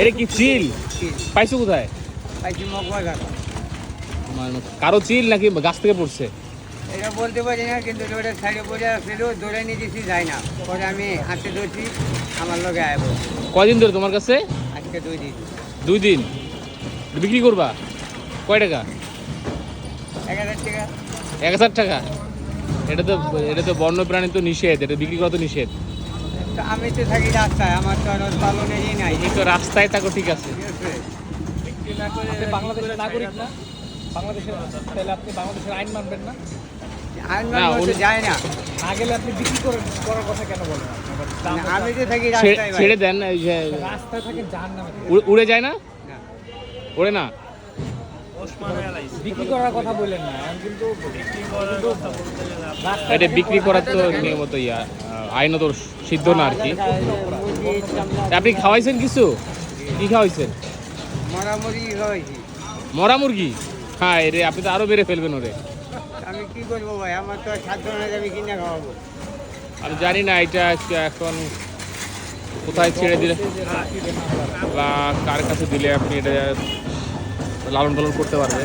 এটা কি চিল। পাইছো কোথায়? কারও চিল নাকি গাছ থেকে পড়ছে? এটা বলতে পারি না কিন্তু রোডের সাইডে পড়ে আসছিল দৌড়ে নিয়ে দিছি যাই না। পরে আমি হাঁটতে ধরছি আমার লগে আয় কয়দিন ধরে তোমার কাছে? আজকে দুই দিন। দুই দিন। বিক্রি করবা? কয় টাকা? এক হাজার টাকা। এক হাজার টাকা? এটা তো এটা তো বন্য প্রাণী তো নিষেধ এটা বিক্রি করা তো নিষেধ। আমি তো থাকি রাস্তায় আমার তো আর পালনেরই নাই। তুমি তো রাস্তায় থাকো ঠিক আছে। বাংলাদেশের নাগরিক না? বাংলাদেশের তাহলে আপনি বাংলাদেশের আইন মানবেন না? আইন না, মানবো যায় না। না আপনি বিক্রি করেন করার কথা কেন বলেন? না, আমি তো থাকি ছেড়ে দেন উড়ে- যায় না? না। ওড়ে না? বিক্রি করার কথা বললেন না কিন্তু এটা বিক্রি করার তো নিয়মত ইয়া আইনত সিদ্ধ না আর কি। আপনি খাওয়াইছেন কিছু? কি খাওয়াইছেন? মরা মুরগি? হ্যাঁ রে আপনি তো আরও বেড়ে ফেলবেন ওরে। আমি কি করব ভাই? আমার তো আর সাধ্য নাই আমি কিনে খাওয়াবো। আমি জানি না এটা এখন কোথায় ছেড়ে দিলে। বা কার কাছে দিলে আপনি এটা লালন পালন করতে পারবে।